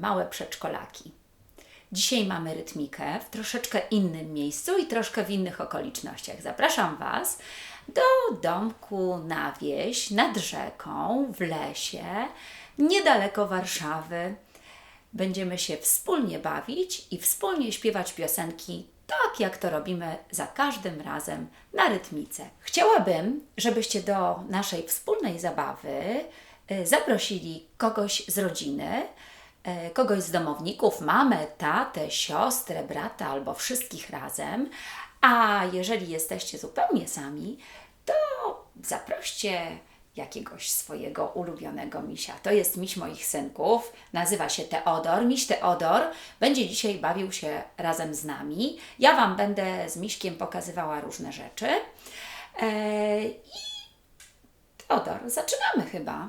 małe przedszkolaki. Dzisiaj mamy rytmikę w troszeczkę innym miejscu i troszkę w innych okolicznościach. Zapraszam Was do domku na wieś, nad rzeką, w lesie, niedaleko Warszawy. Będziemy się wspólnie bawić i wspólnie śpiewać piosenki, tak jak to robimy za każdym razem na rytmice. Chciałabym, żebyście do naszej wspólnej zabawy y, zaprosili kogoś z rodziny, kogoś z domowników, mamę, tatę, siostrę, brata albo wszystkich razem. A jeżeli jesteście zupełnie sami, to zaproście jakiegoś swojego ulubionego misia. To jest miś moich synków, nazywa się Teodor. Miś Teodor będzie dzisiaj bawił się razem z nami. Ja Wam będę z miśkiem pokazywała różne rzeczy. Eee, I Teodor, zaczynamy chyba.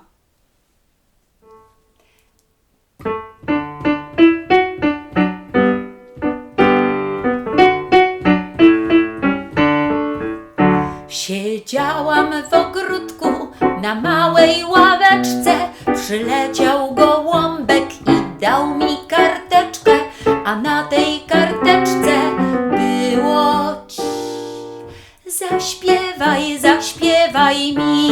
W ogródku na małej ławeczce. Przyleciał gołąbek i dał mi karteczkę, a na tej karteczce było ci. Zaśpiewaj, zaśpiewaj mi.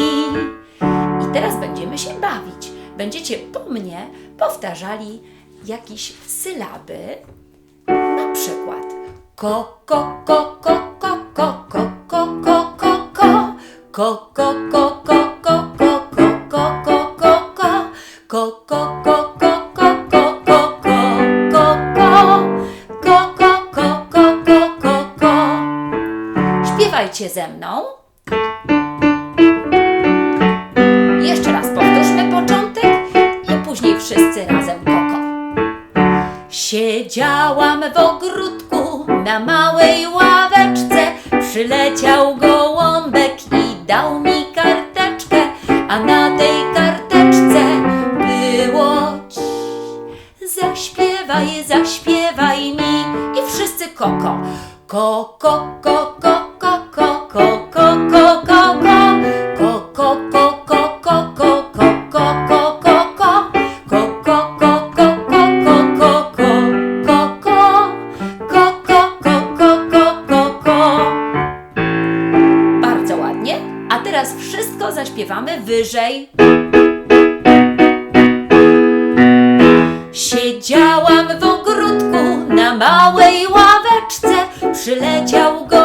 I teraz będziemy się bawić. Będziecie po mnie powtarzali jakieś sylaby. Na przykład ko, ko, ko, ko, ko, ko, ko, ko, ko, ko, ko, ko, ko, ko, ko, ko, ko, ko, ko, ko, ko, ko, ko. Śpiewajcie ze mną. Jeszcze raz powtórzmy początek i później wszyscy razem koko. Siedziałam w ogródku koko. Koko, koko, koko, koko, koko, koko. Koko, koko, koko, koko, koko, koko. Koko, koko, koko, koko, koko. Koko, koko, koko, koko. Bardzo ładnie. A teraz wszystko zaśpiewamy wyżej. Siedziałam w ogródku na małej. Przyleciał go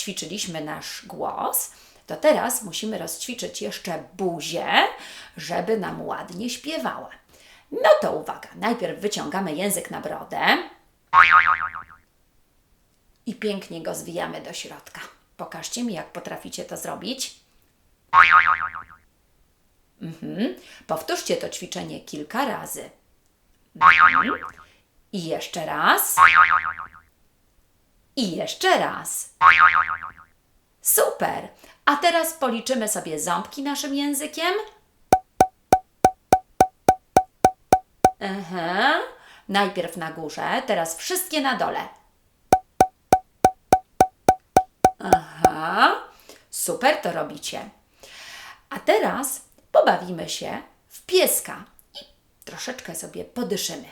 rozćwiczyliśmy nasz głos. To teraz musimy rozćwiczyć jeszcze buzię, żeby nam ładnie śpiewała. No to uwaga, najpierw wyciągamy język na brodę i pięknie go zwijamy do środka. Pokażcie mi, jak potraficie to zrobić. Mhm. Powtórzcie to ćwiczenie kilka razy. Mhm. I jeszcze raz. I jeszcze raz. Super! A teraz policzymy sobie ząbki naszym językiem. Aha. Najpierw na górze, teraz wszystkie na dole. Aha. Super to robicie. A teraz pobawimy się w pieska i troszeczkę sobie podyszymy.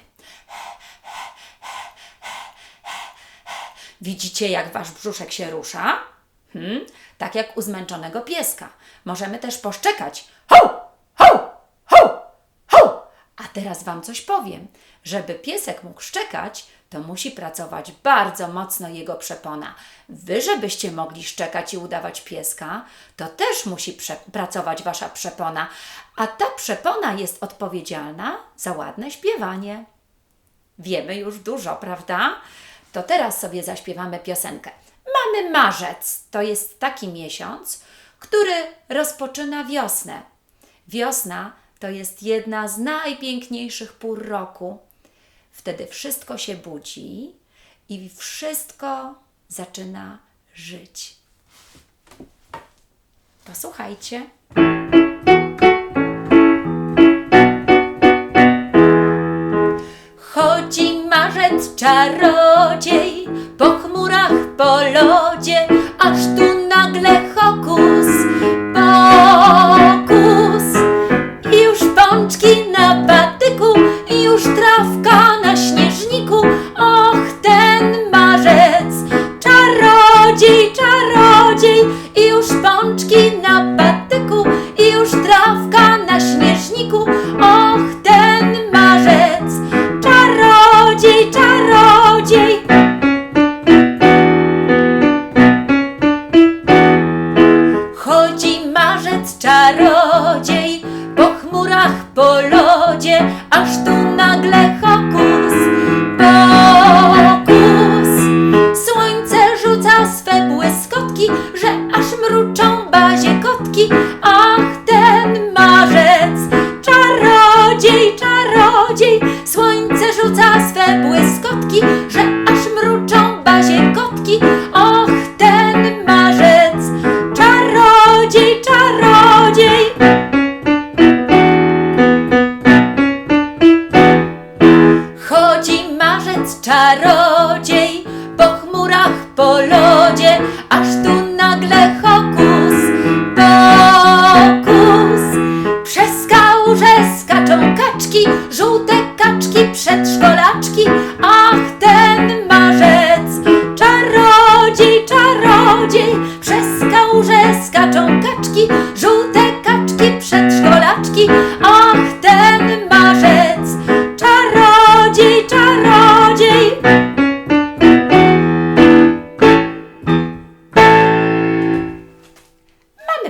Widzicie, jak wasz brzuszek się rusza? Hmm? Tak jak u zmęczonego pieska. Możemy też poszczekać. Ho! Ho! Ho! Ho! A teraz Wam coś powiem. Żeby piesek mógł szczekać, to musi pracować bardzo mocno jego przepona. Wy, żebyście mogli szczekać i udawać pieska, to też musi pracować Wasza przepona. A ta przepona jest odpowiedzialna za ładne śpiewanie. Wiemy już dużo, prawda? To teraz sobie zaśpiewamy piosenkę. Mamy marzec. To jest taki miesiąc, który rozpoczyna wiosnę. Wiosna to jest jedna z najpiękniejszych pór roku. Wtedy wszystko się budzi i wszystko zaczyna żyć. Posłuchajcie. Marzec czarodziej po chmurach, po lodzie,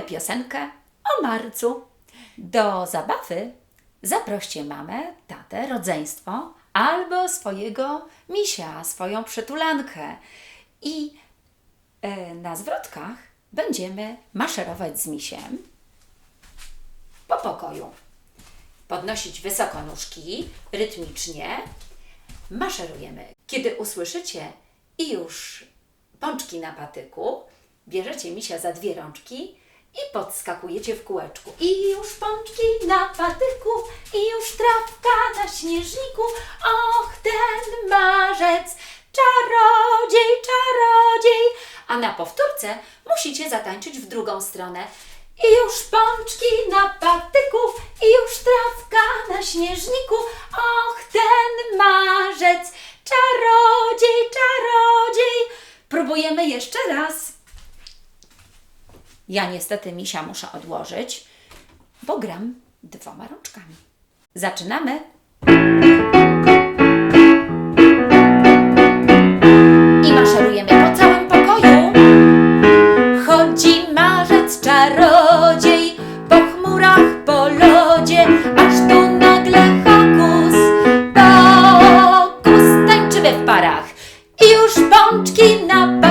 piosenkę o marcu. Do zabawy zaproście mamę, tatę, rodzeństwo albo swojego misia, swoją przytulankę. I e, na zwrotkach będziemy maszerować z misiem po pokoju. Podnosić wysoko nóżki, rytmicznie. Maszerujemy. Kiedy usłyszycie i już pączki na patyku, bierzecie misia za dwie rączki i podskakujecie w kółeczku. I już pączki na patyku, i już trawka na śnieżniku. Och, ten marzec, czarodziej, czarodziej. A na powtórce musicie zatańczyć w drugą stronę. I już pączki na patyku, i już trawka na śnieżniku. Och, ten marzec, czarodziej, czarodziej. Próbujemy jeszcze raz. Ja niestety misia muszę odłożyć, bo gram dwoma rączkami. Zaczynamy. I maszerujemy po całym pokoju. Chodzi marzec czarodziej po chmurach, po lodzie, aż tu nagle hokus pokus. Tańczymy w parach. I już pączki na patyku,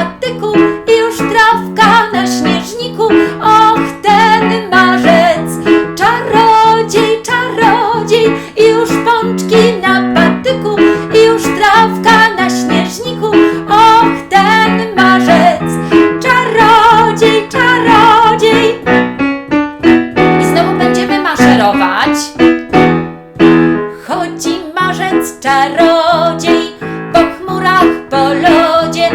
Chodzi marzec czarodziej po chmurach, po lodzie,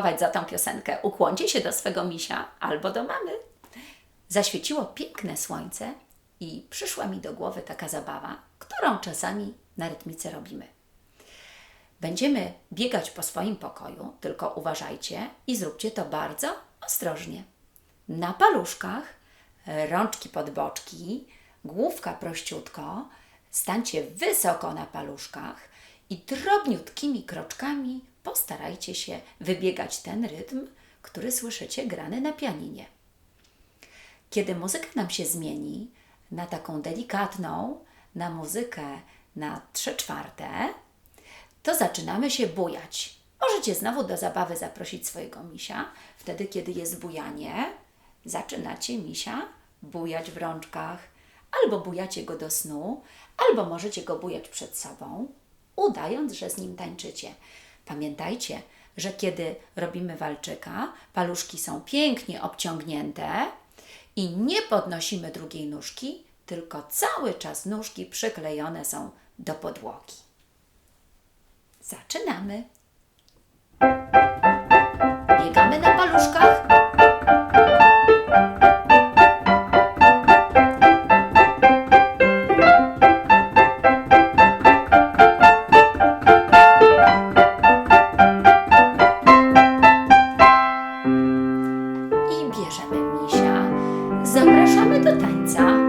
podziękować za tą piosenkę. Ukłoncie się do swego misia albo do mamy. Zaświeciło piękne słońce i przyszła mi do głowy taka zabawa, którą czasami na rytmice robimy. Będziemy biegać po swoim pokoju, tylko uważajcie i zróbcie to bardzo ostrożnie. Na paluszkach, rączki pod boczki, główka prościutko, stańcie wysoko na paluszkach i drobniutkimi kroczkami postarajcie się wybiegać ten rytm, który słyszycie grany na pianinie. Kiedy muzyka nam się zmieni na taką delikatną, na muzykę na trzy czwarte, to zaczynamy się bujać. Możecie znowu do zabawy zaprosić swojego misia. Wtedy, kiedy jest bujanie, zaczynacie misia bujać w rączkach, albo bujacie go do snu, albo możecie go bujać przed sobą, udając, że z nim tańczycie. Pamiętajcie, że kiedy robimy walczyka, paluszki są pięknie obciągnięte i nie podnosimy drugiej nóżki, tylko cały czas nóżki przyklejone są do podłogi. Zaczynamy. Zapraszamy do tańca. I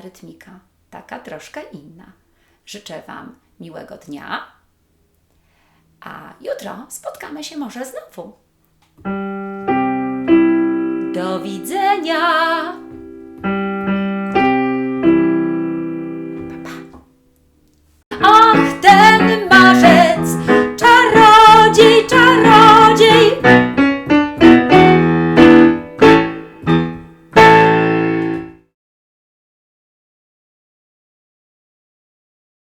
rytmika, taka troszkę inna. Życzę Wam miłego dnia, a jutro spotkamy się może znowu. Do widzenia!